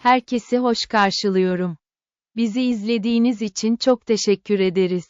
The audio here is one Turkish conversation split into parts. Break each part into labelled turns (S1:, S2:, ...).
S1: Herkesi hoş karşılıyorum. Bizi izlediğiniz için çok teşekkür ederiz.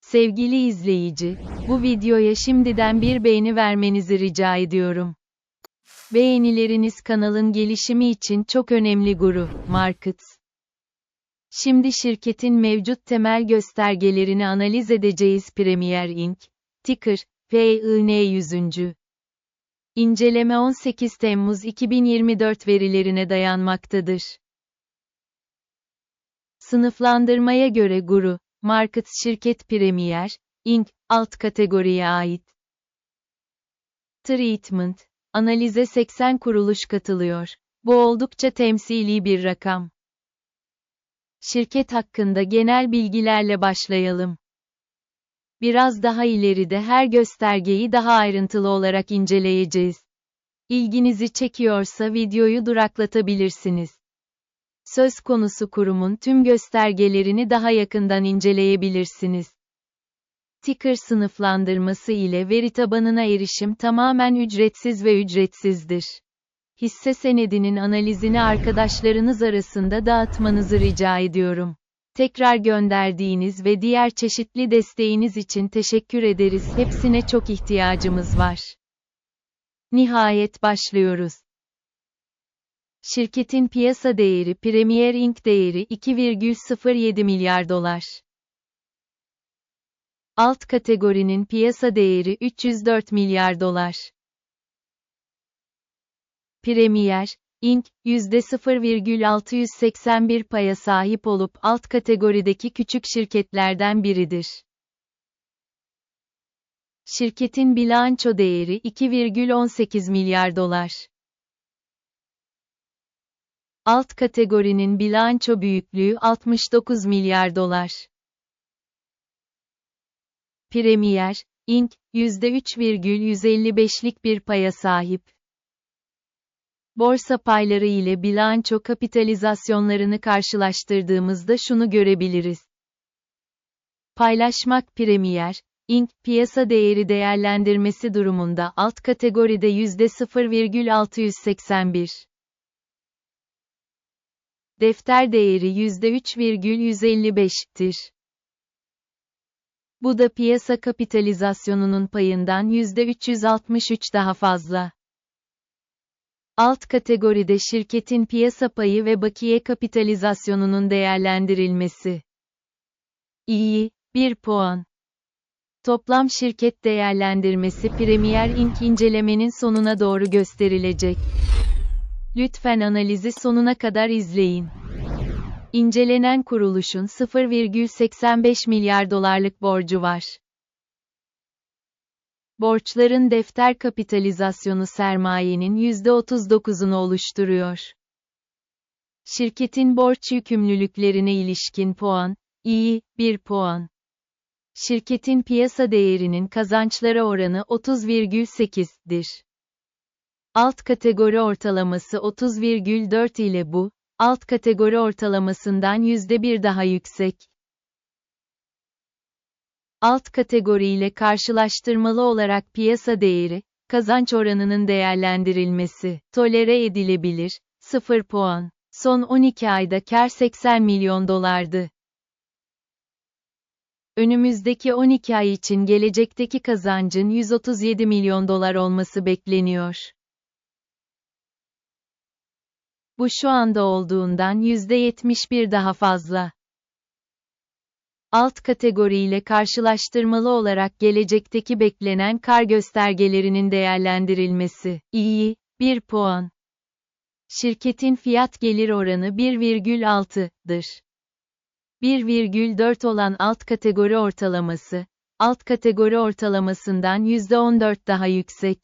S1: Sevgili izleyici, bu videoya şimdiden bir beğeni vermenizi rica ediyorum. Beğenileriniz kanalın gelişimi için çok önemli guru, Markets. Şimdi şirketin mevcut temel göstergelerini analiz edeceğiz Premier Inc. Ticker, PIN 100. İnceleme 18 Temmuz 2024 verilerine dayanmaktadır. Sınıflandırmaya göre Guru, Market şirket Premier, Inc. alt kategoriye ait. Treatment, analize 80 kuruluş katılıyor. Bu oldukça temsili bir rakam. Şirket hakkında genel bilgilerle başlayalım. Biraz daha ileride her göstergeyi daha ayrıntılı olarak inceleyeceğiz. İlginizi çekiyorsa videoyu duraklatabilirsiniz. Söz konusu kurumun tüm göstergelerini daha yakından inceleyebilirsiniz. Ticker sınıflandırması ile veri tabanına erişim tamamen ücretsiz ve ücretsizdir. Hisse senedinin analizini arkadaşlarınız arasında dağıtmanızı rica ediyorum. Tekrar gönderdiğiniz ve diğer çeşitli desteğiniz için teşekkür ederiz. Hepsine çok ihtiyacımız var. Nihayet başlıyoruz. Şirketin piyasa değeri Premier Inc değeri 2,07 milyar dolar. Alt kategorinin piyasa değeri 304 milyar dolar. Premier, Inc., %0,681 paya sahip olup alt kategorideki küçük şirketlerden biridir. Şirketin bilanço değeri 2,18 milyar dolar. Alt kategorinin bilanço büyüklüğü 69 milyar dolar. Premier, Inc., %3,155'lik bir paya sahip. Borsa payları ile bilanço kapitalizasyonlarını karşılaştırdığımızda şunu görebiliriz. Paylaşmak Premier, Inc. piyasa değeri değerlendirmesi durumunda alt kategoride %0,681. Defter değeri %3,155'tir. Bu da piyasa kapitalizasyonunun payından %363 daha fazla. Alt kategoride şirketin piyasa payı ve bakiye kapitalizasyonunun değerlendirilmesi. İyi, 1 puan. Toplam şirket değerlendirmesi Premier Inc. incelemenin sonuna doğru gösterilecek. Lütfen analizi sonuna kadar izleyin. İncelenen kuruluşun 0,85 milyar dolarlık borcu var. Borçların defter kapitalizasyonu sermayenin %39'unu oluşturuyor. Şirketin borç yükümlülüklerine ilişkin puan, iyi, 1 puan. Şirketin piyasa değerinin kazançlara oranı 30,8'dir. Alt kategori ortalaması 30,4 ile bu, alt kategori ortalamasından %1 daha yüksek. Alt kategori ile karşılaştırmalı olarak piyasa değeri, kazanç oranının değerlendirilmesi, tolere edilebilir, 0 puan. Son 12 ayda kar 80 milyon dolardı. Önümüzdeki 12 ay için gelecekteki kazancın 137 milyon dolar olması bekleniyor. Bu şu anda olduğundan %71 daha fazla. Alt kategori ile karşılaştırmalı olarak gelecekteki beklenen kar göstergelerinin değerlendirilmesi. İyi, 1 puan. Şirketin fiyat gelir oranı 1,6'dır. 1,4 olan alt kategori ortalaması, alt kategori ortalamasından %14 daha yüksek.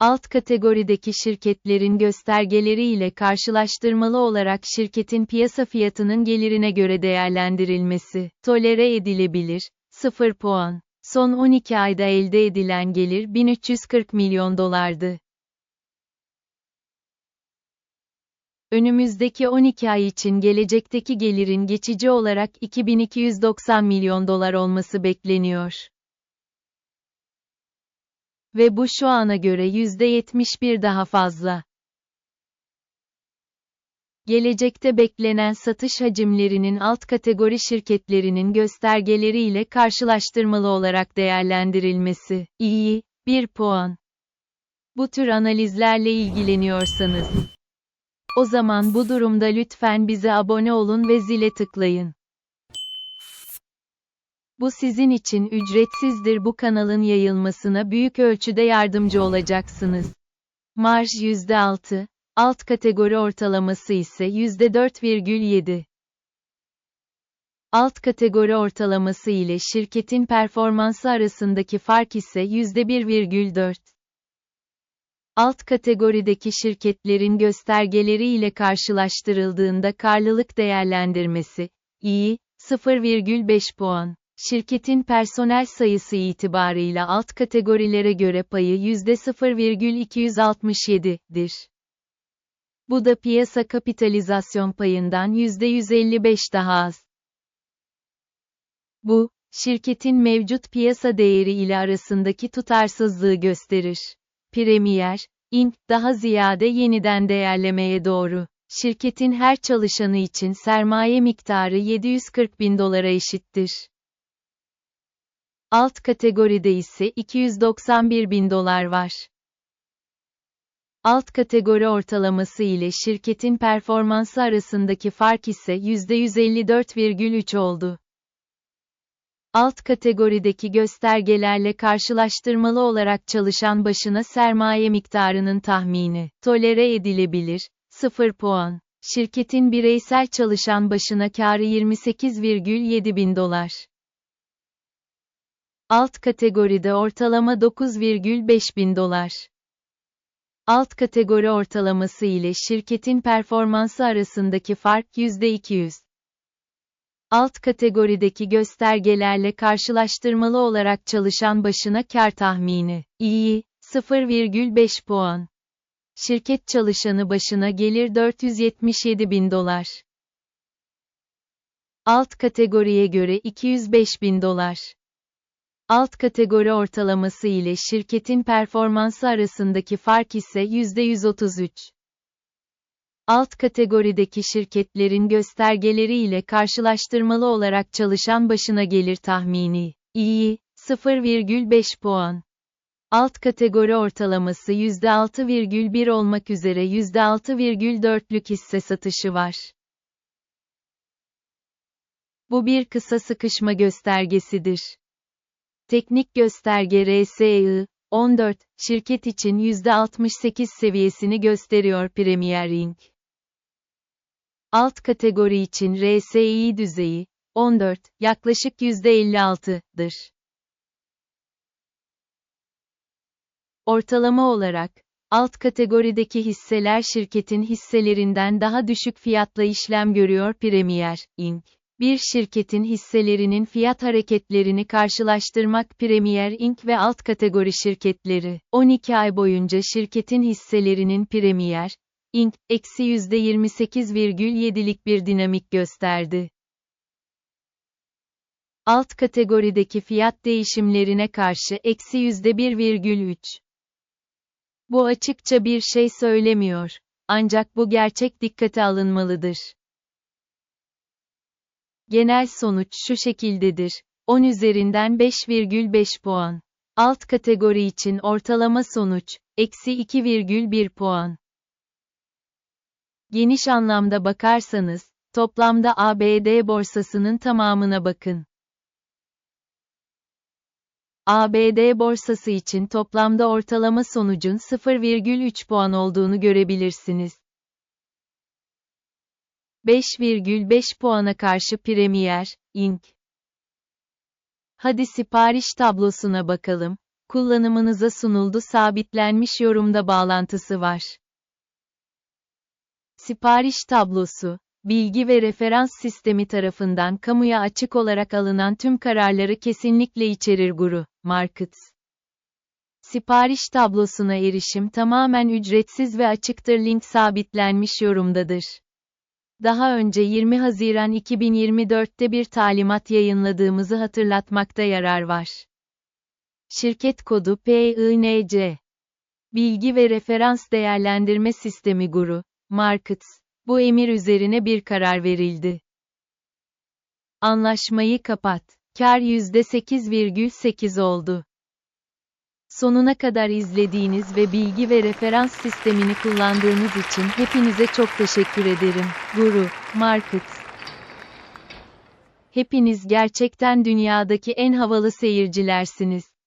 S1: Alt kategorideki şirketlerin göstergeleri ile karşılaştırmalı olarak şirketin piyasa fiyatının gelirine göre değerlendirilmesi, tolere edilebilir, 0 puan. Son 12 ayda elde edilen gelir 1340 milyon dolardı. Önümüzdeki 12 ay için gelecekteki gelirin geçici olarak 2290 milyon dolar olması bekleniyor. Ve bu şu ana göre %71 daha fazla. Gelecekte beklenen satış hacimlerinin alt kategori şirketlerinin göstergeleri ile karşılaştırmalı olarak değerlendirilmesi. İyi, 1 puan. Bu tür analizlerle ilgileniyorsanız, o zaman bu durumda lütfen bize abone olun ve zile tıklayın. Bu sizin için ücretsizdir bu kanalın yayılmasına büyük ölçüde yardımcı olacaksınız. Marj %6, alt kategori ortalaması ise %4,7. Alt kategori ortalaması ile şirketin performansı arasındaki fark ise %1,4. Alt kategorideki şirketlerin göstergeleri ile karşılaştırıldığında karlılık değerlendirmesi, iyi, 0,5 puan. Şirketin personel sayısı itibarıyla alt kategorilere göre payı %0,267'dir. Bu da piyasa kapitalizasyon payından %155 daha az. Bu, şirketin mevcut piyasa değeri ile arasındaki tutarsızlığı gösterir. Premier, Inc. daha ziyade yeniden değerlemeye doğru. Şirketin her çalışanı için sermaye miktarı 740 bin dolara eşittir. Alt kategoride ise 291 bin dolar var. Alt kategori ortalaması ile şirketin performansı arasındaki fark ise %154,3 oldu. Alt kategorideki göstergelerle karşılaştırmalı olarak çalışan başına sermaye miktarının tahmini, tolere edilebilir, 0 puan. Şirketin bireysel çalışan başına karı 28,7 bin dolar. Alt kategoride ortalama 9,5 bin dolar. Alt kategori ortalaması ile şirketin performansı arasındaki fark %200. Alt kategorideki göstergelerle karşılaştırmalı olarak çalışan başına kar tahmini, iyi, 0,5 puan. Şirket çalışanı başına gelir 477 bin dolar. Alt kategoriye göre 205 bin dolar. Alt kategori ortalaması ile şirketin performansı arasındaki fark ise %133. Alt kategorideki şirketlerin göstergeleri ile karşılaştırmalı olarak çalışan başına gelir tahmini. İyi, 0,5 puan. Alt kategori ortalaması %6,1 olmak üzere %6,4'lük hisse satışı var. Bu bir kısa sıkışma göstergesidir. Teknik gösterge RSI 14 şirket için %68 seviyesini gösteriyor Premier Inc. Alt kategori için RSI düzeyi 14 yaklaşık %56'dır. Ortalama olarak alt kategorideki hisseler şirketin hisselerinden daha düşük fiyatla işlem görüyor Premier Inc. Bir şirketin hisselerinin fiyat hareketlerini karşılaştırmak Premier Inc. ve alt kategori şirketleri, 12 ay boyunca şirketin hisselerinin Premier Inc. eksi %28,7'lik bir dinamik gösterdi. Alt kategorideki fiyat değişimlerine karşı eksi %1,3. Bu açıkça bir şey söylemiyor. Ancak bu gerçek dikkate alınmalıdır. Genel sonuç şu şekildedir. 10 üzerinden 5,5 puan. Alt kategori için ortalama sonuç, eksi 2,1 puan. Geniş anlamda bakarsanız, toplamda ABD borsasının tamamına bakın. ABD borsası için toplamda ortalama sonucun 0,3 puan olduğunu görebilirsiniz. 5,5 puana karşı Premier, Inc. Hadi sipariş tablosuna bakalım. Kullanımınıza sunuldu sabitlenmiş yorumda bağlantısı var. Sipariş tablosu, bilgi ve referans sistemi tarafından kamuya açık olarak alınan tüm kararları kesinlikle içerir Guru, Markets. Sipariş tablosuna erişim tamamen ücretsiz ve açıktır link sabitlenmiş yorumdadır. Daha önce 20 Haziran 2024'te bir talimat yayınladığımızı hatırlatmakta yarar var. Şirket kodu PINC. Bilgi ve Referans Değerlendirme Sistemi Guru, Markets. Bu emir üzerine bir karar verildi. Anlaşmayı kapat. Kar %8,8 oldu. Sonuna kadar izlediğiniz ve bilgi ve referans sistemini kullandığınız için hepinize çok teşekkür ederim. Guru, Market. Hepiniz gerçekten dünyadaki en havalı seyircilersiniz.